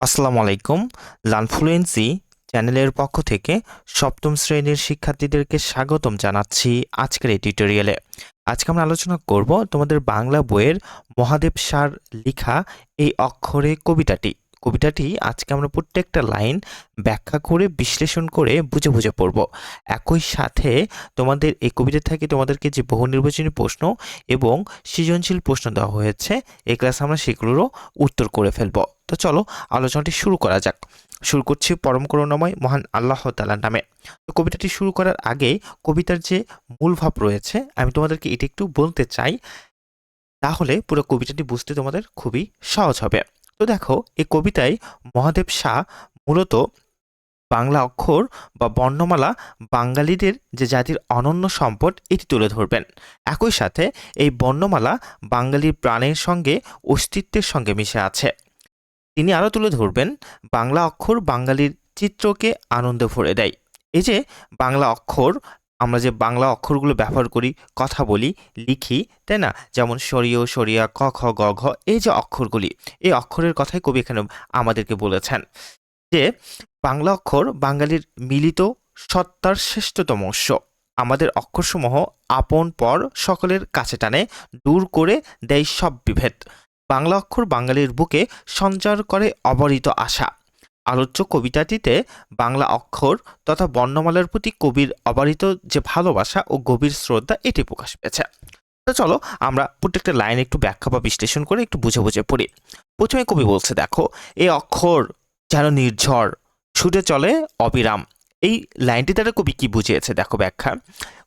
আসসালামু আলাইকুম। লানফ্লুয়েন্সি চ্যানেলের পক্ষ থেকে সপ্তম শ্রেণির শিক্ষার্থীদেরকে স্বাগতম জানাচ্ছি আজকের এই টিউটোরিয়ালে। আজকে আমরা আলোচনা করব তোমাদের বাংলা বইয়ের মহাদেব সার লেখা এই অক্ষরে কবিতাটি। কবিতাটি আজকে আমরা প্রত্যেকটা লাইন ব্যাখ্যা করে, বিশ্লেষণ করে বুঝে বুঝে পড়ব। একই সাথে তোমাদের এই কবিতা থেকে তোমাদেরকে যে বহু নির্বাচনী প্রশ্ন এবং সৃজনশীল প্রশ্ন দেওয়া হয়েছে এই ক্লাসে আমরা সেগুলোরও উত্তর করে ফেলব। তো চলো, আলোচনাটি শুরু করা যাক। শুরু করছি পরম করুণাময় মহান আল্লাহ তালার নামে। তো কবিতাটি শুরু করার আগে কবিতার যে মূল ভাব রয়েছে, আমি তোমাদেরকে এটি একটু বলতে চাই। তাহলে পুরো কবিতাটি বুঝতে তোমাদের খুবই সহজ হবে। তো দেখো এই কবিতায় মহাদেব শাহ মূলত বাংলা অক্ষর বা বর্ণমালা বাঙালিদের যে জাতির অনন্য সম্পদ, এটি তুলে ধরবেন। একই সাথে এই বর্ণমালা বাঙালির প্রাণের সঙ্গে, অস্তিত্বের সঙ্গে মিশে আছে। তিনি আরও তুলে ধরবেন, বাংলা অক্ষর বাঙালির চিত্রকে আনন্দে ভরে দেয়। এই যে বাংলা অক্ষর আমরা যে বাংলা অক্ষরগুলো ব্যবহার করি, কথা বলি, লিখি, তাই না? যেমন সরিয়, সরিয়া ক খ, গ, ঘ, এই যে অক্ষরগুলি, এই অক্ষরের কথাই কবি এখানে আমাদেরকে বলেছেন যে বাংলা অক্ষর বাঙালির মিলিত সত্তার শ্রেষ্ঠতম উৎস। আমাদের অক্ষরসমূহ আপন, পর, সকলের কাছে টানে, দূর করে দেয় সব বিভেদ। বাংলা অক্ষর বাঙালির বুকে সঞ্চার করে অবরিত আশা। আলোচ্য কবিতাটিতে বাংলা অক্ষর তথা বর্ণমালার প্রতি কবির অবারিত যে ভালোবাসা ও গভীর শ্রদ্ধা, এটি প্রকাশ পেয়েছে। তো চলো আমরা প্রত্যেকটা লাইন একটু ব্যাখ্যা বা বিশ্লেষণ করে একটু বুঝে বুঝে পড়ি। প্রথমে কবি বলছে, দেখো এই অক্ষর যেন নির্ঝর, ছুটে চলে অবিরাম। এই লাইনটি দ্বারা কবি কি বুঝিয়েছে, দেখো ব্যাখ্যা।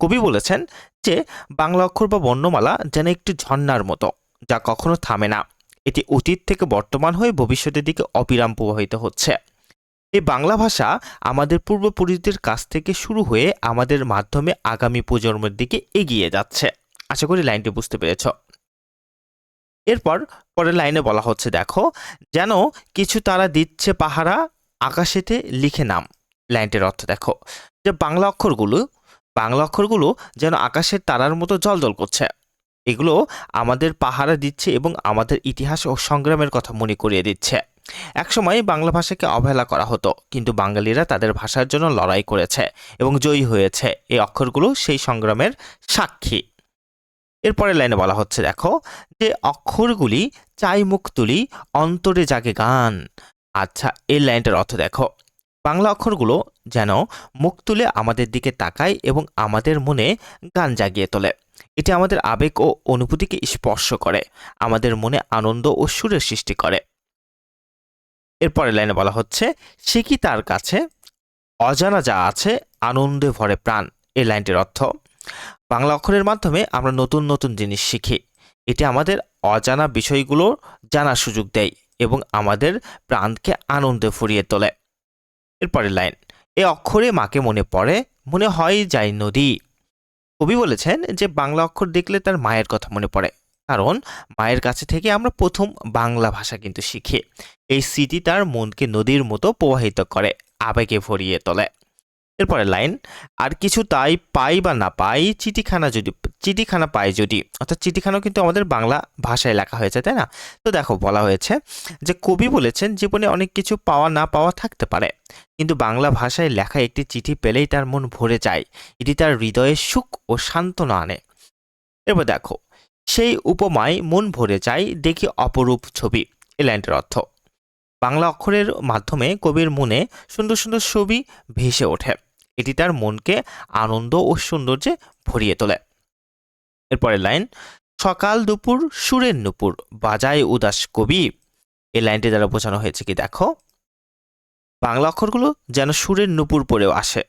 কবি বলেছেন যে, বাংলা অক্ষর বা বর্ণমালা যেন একটি ঝর্ণার মতো, যা কখনো থামে না। এটি অতীত থেকে বর্তমান হয়ে ভবিষ্যতের দিকে অবিরাম প্রবাহিত হচ্ছে। এই বাংলা ভাষা আমাদের পূর্বপুরুষদের কাছ থেকে শুরু হয়ে আমাদের মাধ্যমে আগামী প্রজন্মের দিকে এগিয়ে যাচ্ছে। আশা করি লাইনটি বুঝতে পেরেছ। এরপর পরের লাইনে বলা হচ্ছে, দেখো, যেন কিছু তারা দিচ্ছে পাহারা, আকাশেতে লিখে নাম। লাইনটির অর্থ দেখো, যে বাংলা অক্ষরগুলো বাংলা অক্ষরগুলো যেন আকাশের তারার মতো জলজল করছে। এগুলো আমাদের পাহারা দিচ্ছে এবং আমাদের ইতিহাস ও সংগ্রামের কথা মনে করিয়ে দিচ্ছে। একসময় বাংলা ভাষাকে অবহেলা করা হতো, কিন্তু বাঙালিরা তাদের ভাষার জন্য লড়াই করেছে এবং জয়ী হয়েছে। এই অক্ষরগুলো সেই সংগ্রামের সাক্ষী। এরপরে লাইনে বলা হচ্ছে, দেখো, যে অক্ষরগুলি চাই মুখ তুলি, অন্তরে জাগে গান। আচ্ছা এই লাইনটার অর্থ দেখো বাংলা অক্ষরগুলো যেন মুখ তুলে আমাদের দিকে তাকায় এবং আমাদের মনে গান জাগিয়ে তোলে। এটি আমাদের আবেগ ও অনুভূতিকে স্পর্শ করে, আমাদের মনে আনন্দ ও সুরের সৃষ্টি করে। এরপরের লাইনে বলা হচ্ছে, সে কি তার কাছে? অজানা যা আছে, আনন্দে ভরে প্রাণ। এই লাইনটির অর্থ, বাংলা অক্ষরের মাধ্যমে আমরা নতুন নতুন জিনিস শিখি। এটি আমাদের অজানা বিষয়গুলো জানার সুযোগ দেয় এবং আমাদের প্রাণকে আনন্দে ফুরিয়ে তোলে। এরপরের লাইন, এ অক্ষরে মাকে মনে পড়ে, মনে হয় যায় নদী। কবি বলেছেন যে, বাংলা অক্ষর দেখলে তার মায়ের কথা মনে পড়ে। কারণ, মায়ের কাছে থেকে আমরা প্রথম বাংলা ভাষা কিন্তু শিখি। এই স্মৃতি তার মনকে নদীর মতো প্রবাহিত করে, আবেগে ভরিয়ে তোলে। এরপরে লাইন, আর কিছু তাই পাই বা না পাই, চিঠিখানা যদি, চিঠিখানা পাই যদি, অর্থাৎ চিঠিখানাও কিন্তু আমাদের বাংলা ভাষায় লেখা হয়েছে, তাই না? তো দেখো, বলা হয়েছে যে কবি বলেছেন, জীবনে অনেক কিছু পাওয়া না পাওয়া থাকতে পারে, কিন্তু বাংলা ভাষায় লেখা একটি চিঠি পেলেই তার মন ভরে যায়, এটি তার হৃদয়ে সুখ ও সান্ত্বনা আনে। এবার দেখো, সেই উপমায় মন ভরে যায়, দেখি অপরূপ ছবি। এ লাইনটার অর্থ, বাংলা অক্ষরের মাধ্যমে কবির মনে সুন্দর সুন্দর ছবি ভেসে ওঠে। এটি তার মনকে আনন্দ ও সৌন্দর্যে ভরিয়ে তোলে। এরপরের লাইন, সকাল দুপুর সুরের নুপুর বাজায় উদাস কবি। এই লাইনটি দ্বারা বোঝানো হয়েছে কি, দেখো, বাংলা অক্ষরগুলো যেন সুরের নুপুর পরেও আসে।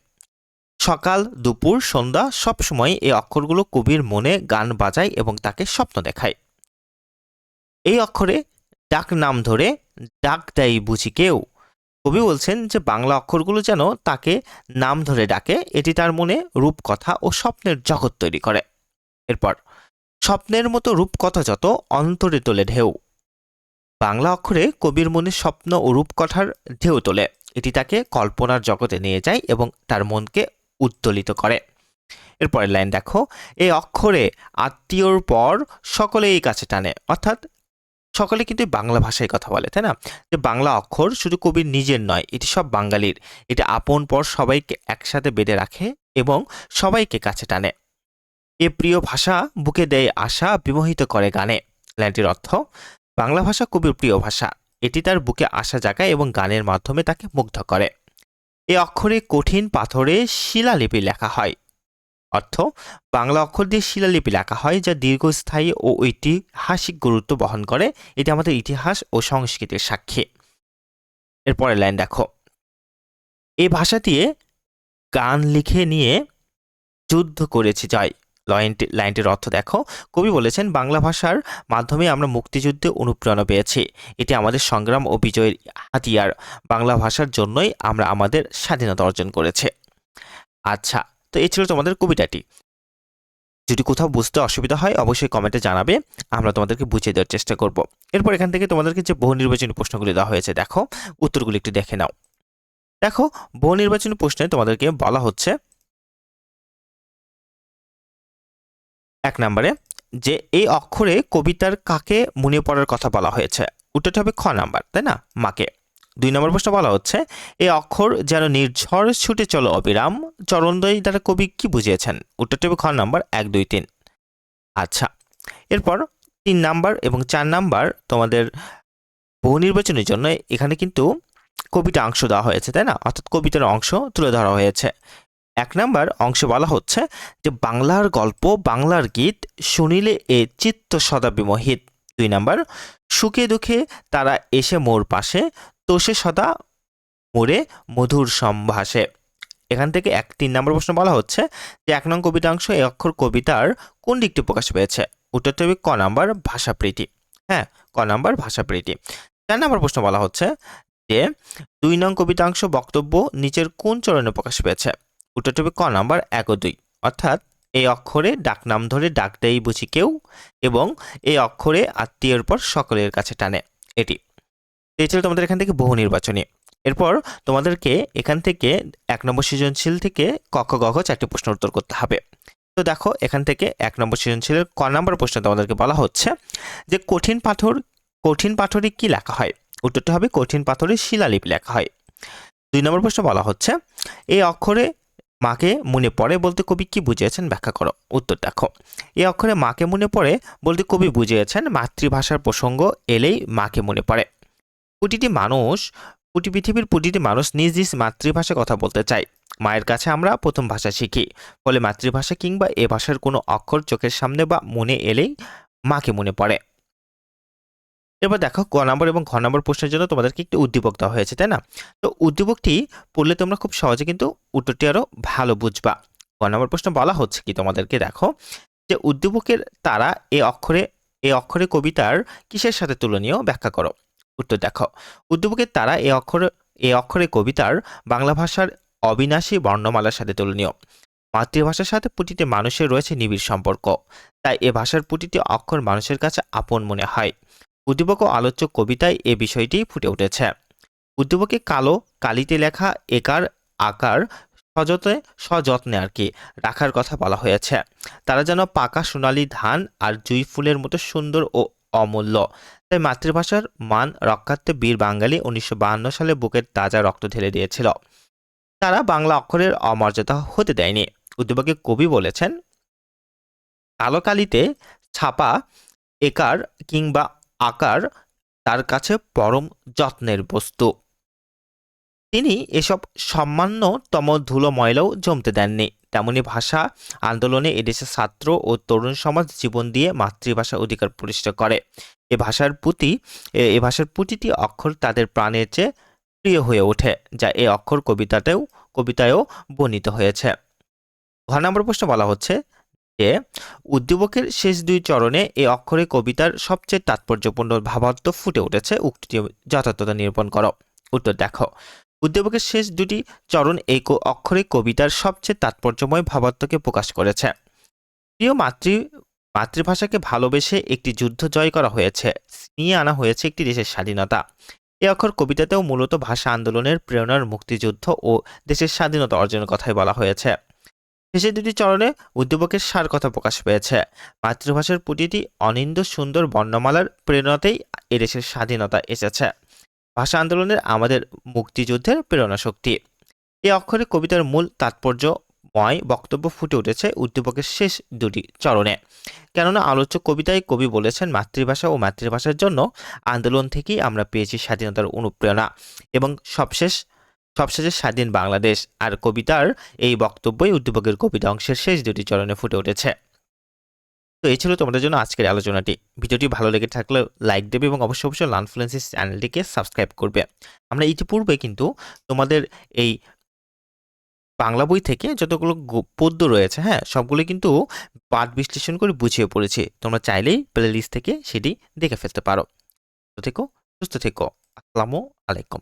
সকাল দুপুর সন্ধ্যা সবসময় এই অক্ষরগুলো কবির মনে গান বাজায় এবং তাকে স্বপ্ন দেখায়। এই অক্ষরে ডাক নাম ধরে ডাক দেয় বুঝি কেউ। কবি বলছেন যে বাংলা অক্ষরগুলো যেন তাকে নাম ধরে ডাকে, এটি তার মনে রূপকথা ও স্বপ্নের জগৎ তৈরি করে। এরপর, স্বপ্নের মতো রূপকথা যত অন্তরে তোলে ঢেউ। বাংলা অক্ষরে কবির মনে স্বপ্ন ও রূপকথার ঢেউ তোলে। এটি তাকে কল্পনার জগতে নিয়ে যায় এবং তার মনকে উদ্দোলিত করে। এরপরের লাইন দেখো এই অক্ষরে আত্মীয়র পর সকলেই কাছে টানে। অর্থাৎ সকলে কিন্তু বাংলা ভাষায় কথা বলে, তাই না? যে বাংলা অক্ষর শুধু কবির নিজের নয়, এটি সব বাঙালির। এটি আপন পর সবাইকে একসাথে বেঁধে রাখে এবং সবাইকে কাছে টানে। এ প্রিয় ভাষা বুকে দেয় আশা, বিমোহিত করে গানে। লাইনটির অর্থ, বাংলা ভাষা কবির প্রিয় ভাষা। এটি তার বুকে আশা জাগায় এবং গানের মাধ্যমে তাকে মুগ্ধ করে। এ অক্ষরে কঠিন পাথরে শিলালিপি লেখা হয়। অর্থ, বাংলা অক্ষর দিয়ে শিলালিপি লেখা হয় যা দীর্ঘস্থায়ী ও ঐতিহাসিক গুরুত্ব বহন করে। এটি আমাদের ইতিহাস ও সংস্কৃতির সাক্ষী। এরপরের লাইন দেখো। এই ভাষা দিয়ে গান লিখে নিয়ে যুদ্ধ করেছি, জয়। লাইনটি, লাইনটির অর্থ দেখো। কবি বলেছেন, বাংলা ভাষার মাধ্যমে আমরা মুক্তিযুদ্ধে অনুপ্রেরণা পেয়েছি। এটি আমাদের সংগ্রাম ও বিজয়ের হাতিয়ার। বাংলা ভাষার জন্যই আমরা আমাদের স্বাধীনতা অর্জন করেছে। আচ্ছা তো এই ছিল তোমাদের কবিতাটি। যদি কোথাও বুঝতে অসুবিধা হয়, অবশ্যই কমেন্টে জানাবে, আমরা তোমাদেরকে বুঝিয়ে দেওয়ার চেষ্টা করব। এরপর এখান থেকে তোমাদেরকে যে বহু নির্বাচনী প্রশ্নগুলি দেওয়া হয়েছে, দেখো, উত্তরগুলি একটু দেখে নাও। দেখো, বহু নির্বাচনী প্রশ্নে তোমাদেরকে বলা হচ্ছে, এক নম্বরে, যে এই অক্ষরে কবিতার কাকে মনে পড়ার কথা বলা হয়েছে। উত্তরটা হবে খ নাম্বার, তাই না? মাকে। দুই নম্বর প্রশ্ন বলা হচ্ছে এই অক্ষর যেন নির্ঝর ছুটে চলো অবিরাম। চরণদয় দ্বারা কবি কি বুঝিয়েছেন? উত্তরটা খ নাম্বার, এক, দুই, তিন। আচ্ছা এরপর তিন নাম্বার এবং চার নাম্বার তোমাদের বহু নির্বাচনের জন্য এখানে কিন্তু কবিতা অংশ দেওয়া হয়েছে, তাই না? অর্থাৎ কবিতার অংশ তুলে ধরা হয়েছে। এক নাম্বার অংশে বলা হচ্ছে যে, বাংলার গল্প, বাংলার গীত, শুনিলে এ চিত্ত সদা দুই নাম্বার, সুখে দুঃখে তারা এসে মোর পাশে তোষে সদা মোরে মধুর সম্ভাসে এখান থেকে এক তিন নম্বর প্রশ্ন বলা হচ্ছে যে এক নং কবিতাংশ এই অক্ষর কবিতার কোন দিকটি প্রকাশ পেয়েছে? উত্তরটি হবে ক নাম্বার ভাষাপ্রীতি। হ্যাঁ ক নাম্বার ভাষাপ্রীতি। চার নম্বর প্রশ্ন বলা হচ্ছে যে দুই নং কবিতাংশ বক্তব্য নিচের কোন চরণে প্রকাশ পেয়েছে? উত্তরটি হবে ক নাম্বার এক ও দুই। অর্থাৎ এই অক্ষরে ডাকনাম ধরে ডাক দেয় বুঝি কেউ এবং এই অক্ষরে আত্মীয়ের পর সকলের কাছে টানে। এটি এই ছিল তোমাদের এখান থেকে বহু নির্বাচনী। এরপর তোমাদেরকে এখান থেকে এক নম্বর সৃজনশীল থেকে কক্ষ গঘ চারটি প্রশ্ন উত্তর করতে হবে। তো দেখো, এখান থেকে এক নম্বর সৃজনশীলের ক নম্বর প্রশ্ন তোমাদেরকে বলা হচ্ছে যে, কঠিন পাথর, কঠিন পাথরে কি লেখা হয়? উত্তরটা হবে কঠিন পাথরে শিলালিপি লেখা হয়। দুই নম্বর প্রশ্ন বলা হচ্ছে এই অক্ষরে মাকে মনে পড়ে বলতে কবি কি বুঝিয়েছেন? ব্যাখ্যা করো। উত্তর দেখো এই অক্ষরে মাকে মনে পড়ে বলতে কবি বুঝিয়েছেন? মাতৃভাষার প্রসঙ্গ এলেই মাকে মনে পড়ে। প্রতিটি মানুষ, প্রতি পৃথিবীর প্রতিটি মানুষ নিজ নিজ মাতৃভাষায় কথা বলতে চায়। মায়ের কাছে আমরা প্রথম ভাষা শিখি, ফলে মাতৃভাষা কিংবা এ ভাষার কোনো অক্ষর চোখের সামনে বা মনে এলেই মাকে মনে পড়ে। এবার দেখো, ক নম্বর এবং ঘ নম্বর প্রশ্নের জন্য তোমাদেরকে একটি উদ্দীপক দেওয়া হয়েছে, তাই না? তো উদ্দীপকটি পড়লে তোমরা খুব সহজে কিন্তু উত্তরটি আরও ভালো বুঝবা। ক নম্বর প্রশ্ন বলা হচ্ছে কি তোমাদেরকে? দেখো, যে উদ্দীপকের তারা এ অক্ষরে এ অক্ষরে কবিতার কিসের সাথে তুলনীয়? ব্যাখ্যা করো। উত্তর দেখো। উদ্দীপকের তারা এ অক্ষরে এ অক্ষরে কবিতার বাংলা ভাষার অবিনাশী বর্ণমালার সাথে তুলনীয়। মাতৃভাষার সাথে প্রতিটি মানুষের রয়েছে নিবিড় সম্পর্ক। তাই এ ভাষার প্রতিটি অক্ষর মানুষের কাছে আপন মনে হয়। উদ্দীপক ও আলোচ্য কবিতায় এ বিষয়টি ফুটে উঠেছে। উদ্দীপকে কালো কালিতে লেখা একার আকার সযত্নে সযত্নে আর কি রাখার কথা বলা হয়েছে। তারা যেন পাকা সোনালি ধান আর জুই ফুলের মতো সুন্দর ও অমূল্য। তাই মাতৃভাষার মান রক্ষার্থে বীর বাঙালি উনিশশো সালে বুকের তাজা রক্ত ঢেলে দিয়েছিল। তারা বাংলা অক্ষরের অমর্যাদা হতে দেয়নি। উদ্যোগে কবি বলেছেন কালো কালিতে ছাপা একার কিংবা আকার তার কাছে পরম যত্নের বস্তু। তিনি এসব সম্মান্যতম ধুলো ময়লাও জমতে দেননি। তেমনি ভাষা আন্দোলনে এদেশের ছাত্র ও তরুণ সমাজ জীবন দিয়ে মাতৃভাষা অধিকার প্রতিষ্ঠা করে। এ ভাষার প্রতি, এ ভাষার প্রতিটি অক্ষর তাদের প্রাণের চেয়ে প্রিয় হয়ে ওঠে, যা এ অক্ষর কবিতাতেও, কবিতায়ও বর্ণিত হয়েছে। ঘ নম্বর প্রশ্ন বলা হচ্ছে যে, উদ্দীপকের শেষ দুই চরণে এ অক্ষরে কবিতার সবচেয়ে তাৎপর্যপূর্ণ ভাবার্থ ফুটে উঠেছে। উক্তিটি যথার্থতা নিরূপণ করো। উত্তর দেখো। উদ্দীপকের শেষ দুটি চরণ এই অক্ষরে কবিতার সবচেয়ে তাৎপর্যময় ভাবার্থকে প্রকাশ করেছে। প্রিয় মাতৃ, মাতৃভাষাকে ভালোবেসে একটি যুদ্ধ জয় করা হয়েছে, নিয়ে আনা হয়েছে একটি দেশের স্বাধীনতা। এ অক্ষর কবিতাতেও মূলত ভাষা আন্দোলনের প্রেরণার মুক্তিযুদ্ধ ও দেশের স্বাধীনতা অর্জনের কথাই বলা হয়েছে। শেষের দুটি চরণে উদ্দীপকের সার কথা প্রকাশ পেয়েছে। মাতৃভাষার প্রতিটি অনিন্দ সুন্দর বর্ণমালার প্রেরণাতেই এদেশের স্বাধীনতা এসেছে। ভাষা আন্দোলনের আমাদের মুক্তিযুদ্ধের প্রেরণা শক্তি। এই অক্ষরে কবিতার মূল তাৎপর্যময় বক্তব্য ফুটে উঠেছে উদ্দীপকের শেষ দুটি চরণে। কেননা আলোচ্য কবিতায় কবি বলেছেন, মাতৃভাষা ও মাতৃভাষার জন্য আন্দোলন থেকেই আমরা পেয়েছি স্বাধীনতার অনুপ্রেরণা এবং সবশেষ, সবশেষে স্বাধীন বাংলাদেশ। আর কবিতার এই বক্তব্যই উদ্দীপকের কবিতা অংশের শেষ দুটি চরণে ফুটে উঠেছে। তো এই ছিল তোমাদের জন্য আজকের আলোচনাটি। ভিডিওটি ভালো লেগে থাকলে লাইক দেবে এবং অবশ্যই অবশ্যই লানফ্লুয়েন্সিস চ্যানেলটিকে সাবস্ক্রাইব করবে। আমরা ইতিপূর্বে কিন্তু তোমাদের এই বাংলা বই থেকে যতগুলো পদ্য রয়েছে হ্যাঁ সবগুলো কিন্তু পাঠ বিশ্লেষণ করে বুঝিয়ে পড়েছি। তোমরা চাইলেই প্লে লিস্ট থেকে সেটি দেখে ফেলতে পারো। থেকো, সুস্থ থেকো। আসসালামু আলাইকুম।